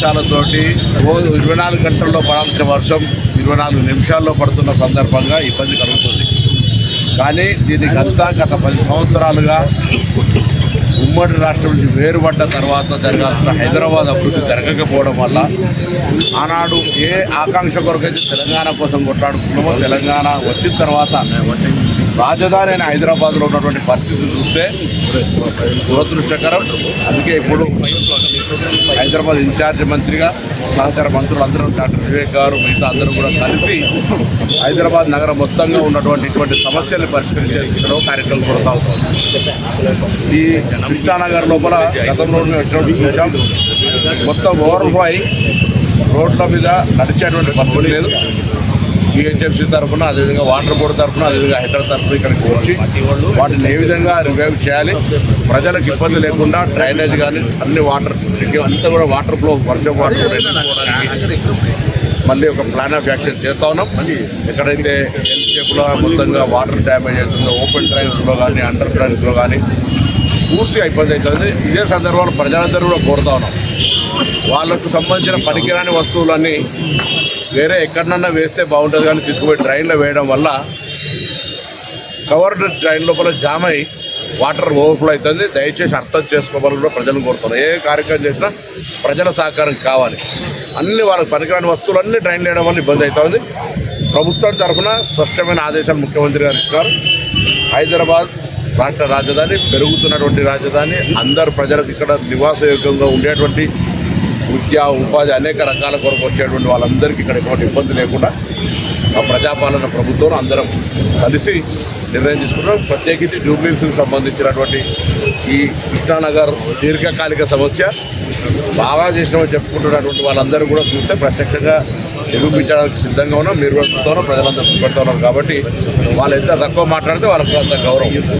వర్షాలతోటి రోజు ఇరవై నాలుగు గంటల్లో పడాల్సిన వర్షం ఇరవై నాలుగు నిమిషాల్లో పడుతున్న సందర్భంగా ఇబ్బంది కలుగుతుంది. కానీ దీనికి అంతా గత పది సంవత్సరాలుగా ఉమ్మడి రాష్ట్రం నుంచి వేరుపడ్డ తర్వాత జరగాల్సిన హైదరాబాద్ అభివృద్ధి జరగకపోవడం వల్ల ఆనాడు ఏ ఆకాంక్ష కొరకైతే తెలంగాణ కోసం కొట్లాడుకున్నామో తెలంగాణ వచ్చిన తర్వాత రాజధాని అయిన హైదరాబాద్లో ఉన్నటువంటి పరిస్థితి చూస్తే దురదృష్టకరం. అందుకే ఇప్పుడు హైదరాబాద్ ఇన్ఛార్జ్ మంత్రిగా సహకార మంత్రులు అందరూ డాక్టర్ వివేక్ గారు మిగతా అందరూ కూడా కలిసి హైదరాబాద్ నగరం మొత్తంగా ఉన్నటువంటి ఇటువంటి సమస్యల్ని పరిష్కరించడంలో కార్యక్రమం కొనసాగుతుంది ఈ కృష్ణానగర్ లోపల గతంలో మేము వచ్చినప్పుడు చూసాం మొత్తం ఓవర్ఫ్లో అయి రోడ్ల మీద నడిచేటువంటి పరిస్థితి లేదు. టీహెచ్ఎంసీ తరఫున అదేవిధంగా వాటర్ బోర్డు తరఫున అదేవిధంగా హెడర్ తరఫున ఇక్కడికి వచ్చి వాటిని ఏ విధంగా రివైవ్ చేయాలి ప్రజలకు ఇబ్బంది లేకుండా డ్రైనేజ్ కానీ అన్ని వాటర్ అంతా కూడా వాటర్ ఫ్లో వర్షం వాటర్ మళ్ళీ ఒక ప్లాన్ ఆఫ్ యాక్షన్ చేస్తా ఉన్నాం. ఎక్కడైతే ఎల్ షేప్లో మొత్తంగా వాటర్ డ్యామేజ్ అవుతుందో ఓపెన్ డ్రైన్స్లో కానీ అండర్ డ్రైన్స్లో కానీ పూర్తిగా ఇబ్బంది అవుతుంది ఇదే సందర్భంలో ప్రజలందరూ కూడా కోరుతా ఉన్నాం. వాళ్ళకు సంబంధించిన పనికిరాని వస్తువులన్నీ వేరే ఎక్కడన్నా వేస్తే బాగుంటుంది కానీ తీసుకుపోయి డ్రైన్లో వేయడం వల్ల కవర్డ్ డ్రైన్ లోపల జామ్ అయి వాటర్ ఓవర్ఫ్లో అవుతుంది. దయచేసి అర్థం చేసుకోవాలని కూడా ప్రజలను కోరుతున్నారు ఏ కార్యక్రమం చేసినా ప్రజల సహకారం కావాలి. అన్ని వాళ్ళకి పనికిరాని వస్తువులు అన్ని డ్రైన్ వేయడం వల్ల ఇబ్బంది అవుతుంది ప్రభుత్వం తరఫున స్పష్టమైన ఆదేశాలు ముఖ్యమంత్రి గారు ఇస్తారు హైదరాబాద్ రాష్ట్ర రాజధాని పెరుగుతున్నటువంటి రాజధాని అందరు ప్రజలకు ఇక్కడ నివాసయోగ్యంగా ఉండేటువంటి విద్య ఉపాధి అనేక రకాల కొరకు వచ్చేటువంటి వాళ్ళందరికీ ఇక్కడ ఎటువంటి ఇబ్బంది లేకుండా ఆ ప్రజాపాలన ప్రభుత్వం అందరం కలిసి నిర్ణయం తీసుకున్నాం. ప్రత్యేకించి జూబ్లీస్కి సంబంధించినటువంటి ఈ కృష్ణానగర్ దీర్ఘకాలిక సమస్య బాగా చేసినామని చెప్పుకుంటున్నటువంటి వాళ్ళందరూ కూడా చూస్తే ప్రత్యక్షంగా నిరూపించడానికి సిద్ధంగా ఉన్నాం. మీరు ప్రజలందరూ చూపెడతా కాబట్టి వాళ్ళు ఎంత తక్కువ మాట్లాడితే వాళ్ళకి అంత గౌరవం.